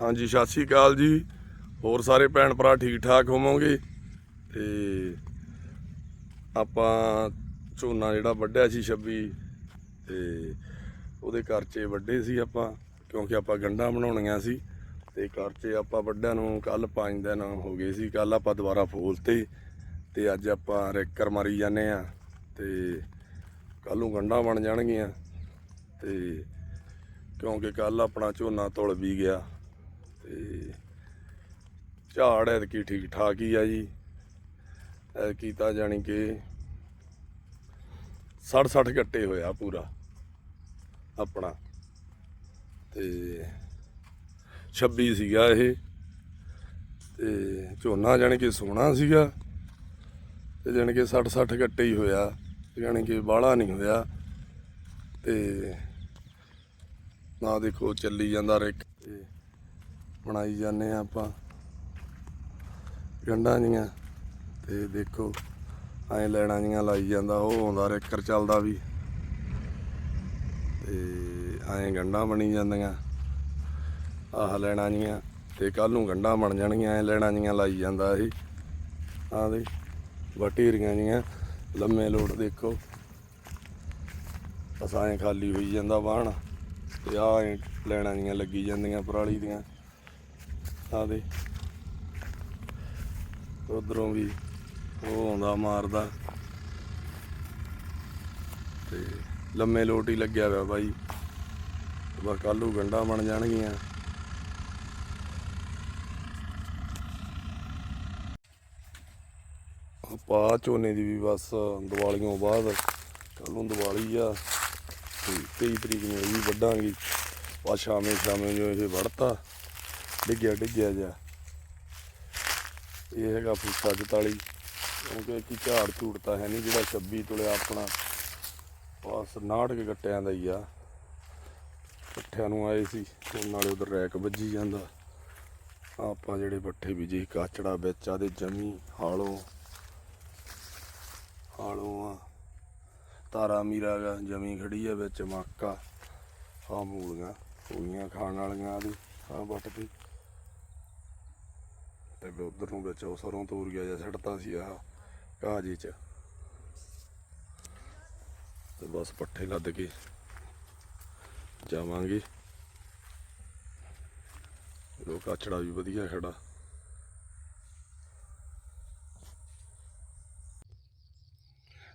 ਹਾਂਜੀ, ਸਤਿ ਸ਼੍ਰੀ ਅਕਾਲ ਜੀ। ਹੋਰ ਸਾਰੇ ਭੈਣ ਭਰਾ ਠੀਕ ਠਾਕ ਹੋਵੋਗੇ? ਤੇ ਆਪਾਂ ਝੋਨਾ ਜਿਹੜਾ ਵੱਢਿਆ ਸੀ 26 ਤੇ ਉਹਦੇ ਕਰਚੇ 'ਚ ਵੱਡੇ ਸੀ ਆਪਾਂ, ਕਿਉਂਕਿ ਆਪਾਂ ਗੰਢਾਂ ਬਣਾਉਣੀਆਂ ਸੀ। ਤੇ ਕਰਚੇ ਆਪਾਂ ਵੱਡਿਆਂ ਨੂੰ ਕੱਲ 5 ਦਿਨ ਹੋ ਗਏ ਸੀ ਕੱਲ ਆਪਾਂ ਦੁਬਾਰਾ ਫੋਲਤੇ ਤੇ ਅੱਜ ਆਪਾਂ ਰੇਕਰ ਮਾਰੀ ਜਾਂਦੇ ਆ ਤੇ ਕੱਲ ਨੂੰ ਗੰਢਾਂ ਬਣ ਜਾਣਗੀਆਂ। ਤੇ ਕਿਉਂਕਿ ਕੱਲ ਆਪਣਾ ਝੋਨਾ ਤੁਲ ਵੀ ਗਿਆ। ਤੇ ਝਾੜ ਐਤਕੀ ਠੀਕ ਠਾਕ ਹੀ ਆ ਜੀ। ਐਤਕੀ ਤਾਂ ਜਾਣੀ ਕਿ 60 60 ਗੱਟੇ ਹੋਇਆ ਪੂਰਾ ਆਪਣਾ। ਤੇ 26 ਸੀਗਾ ਇਹ। ਤੇ ਝੋਨਾ ਜਾਣੀ ਕਿ ਸੋਹਣਾ ਸੀਗਾ। ਤੇ ਜਾਣੀ ਕਿ 60 60 ਗੱਟੇ ਹੀ ਹੋਇਆ। ਜਾਣੀ ਕਿ ਬਾਹਲਾ ਨਹੀਂ ਹੋਇਆ। ਤੇ ਨਾ ਦੇਖੋ ਚੱਲੀ ਜਾਂਦਾ ਰਿਕ ਤੇ ਬਣਾਈ ਜਾਂਦੇ ਆ ਆਪਾਂ। ਗੰਢਾਂ ਜੀਆਂ, ਤੇ ਦੇਖੋ, ਐਂ ਲੈਣਾ ਜੀਆਂ ਲਾਈ ਜਾਂਦਾ, ਉਹ ਆਉਂਦਾ, ਰੇਕਰ ਚੱਲਦਾ ਵੀ। ਤੇ ਐਂ ਗੰਢਾਂ ਬਣੀ ਜਾਂਦੀਆਂ। ਆਹ ਲੈਣਾ ਜੀਆਂ, ਤੇ ਕੱਲ ਨੂੰ ਗੰਢਾਂ ਬਣ ਜਾਣਗੀਆਂ, ਐਂ ਲੈਣਾ ਜੀਆਂ ਲਾਈ ਜਾਂਦਾ ਇਹ। ਆਹ ਦੇ ਵਟੀਰੀਆਂ ਜੀਆਂ, ਲੰਮੇ ਲੋਟ ਦੇਖੋ। ਬਸ ਖਾਲੀ ਹੋਈ ਜਾਂਦਾ ਵਾਹਣ, ਤੇ ਆ ਲੈਣਾ ਜੀਆਂ ਲੱਗੀ ਜਾਂਦੀਆਂ ਪਰਾਲੀ ਦੀਆਂ। ਆ ਦੇ। ਉਧਰੋਂ ਵੀ ਉਹ ਆਉਂਦਾ, ਮਾਰਦਾ। ਤੇ ਲੰਮੇ ਲੋਟ ਹੀ ਲੱਗਿਆ ਹੋਇਆ ਬਾਈ। ਬਸ ਕੱਲੂ ਗੰਡਾ ਬਣ ਜਾਣਗੀਆਂ। ਪਾ ਝੋਨੇ ਦੀ ਵੀ ਬਸ ਦੀਵਾਲੀਓਂ ਬਾਅਦ। ਕੱਲ ਨੂੰ ਦੀਵਾਲੀ ਆ। ਤੇ 23 ਤਰੀਕ ਨੂੰ ਇਹ ਵੀ ਵੱਢਾਂਗੇ। ਆ ਸ਼ਾਮੇ ਸ਼ਾਮੇ ਜੋ ਇਹ ਵੜਤਾ ਡਿੱਗਿਆ ਡਿੱਗਿਆ ਜਾ ਇਹ ਹੈਗਾ ਫੁੱਟਾ 44 ਕਿਉਂਕਿ ਕੀ ਝਾੜ ਝੂੜਤਾ ਹੈ ਨਹੀਂ ਜਿਹੜਾ 26 ਤੁਲਿਆ ਆਪਣਾ ਪਾਸ 69 ਕੇ ਗੱਟਿਆਂ ਦਾ ਹੀ ਆ। ਪੱਠਿਆਂ ਨੂੰ ਆਏ ਸੀ ਤੇ ਨਾਲੇ ਉਧਰ ਰੈਕ ਵੱਜੀ ਜਾਂਦਾ। ਆਪਾਂ ਜਿਹੜੇ ਪੱਠੇ ਬੀਜੇ ਕਾਚੜਾ ਵਿੱਚ ਆਦੇ ਜਮੀ ਹਾਲੋਂ। ਹਾਲੋਂ ਆ। ਤਾਰਾ ਮੀਰਾ ਗਾ ਜਮੀ ਖੜੀ ਆ ਵਿੱਚ, ਮਾਕਾ। ਆ ਮੂਲੀਆਂ ਹੋਈਆਂ ਖਾਣ ਵਾਲੀਆਂ ਆਦੀ ਆ ਵੱਟ ਤੇ। ਤੇ ਵੀ ਉਧਰ ਨੂੰ ਵਿੱਚ ਉਹ ਸਰੋਂ ਤੋਰ ਗਿਆ ਜਾਂ ਛੱਡਤਾ ਸੀ ਆਹ ਕਾਜੀ ਚ। ਤੇ ਬਸ ਪੱਠੇ ਲੱਦ ਕੇ ਜਾਵਾਂਗੇ। ਲੋਕ ਆਚੜਾ ਵੀ ਵਧੀਆ ਖੜਾ।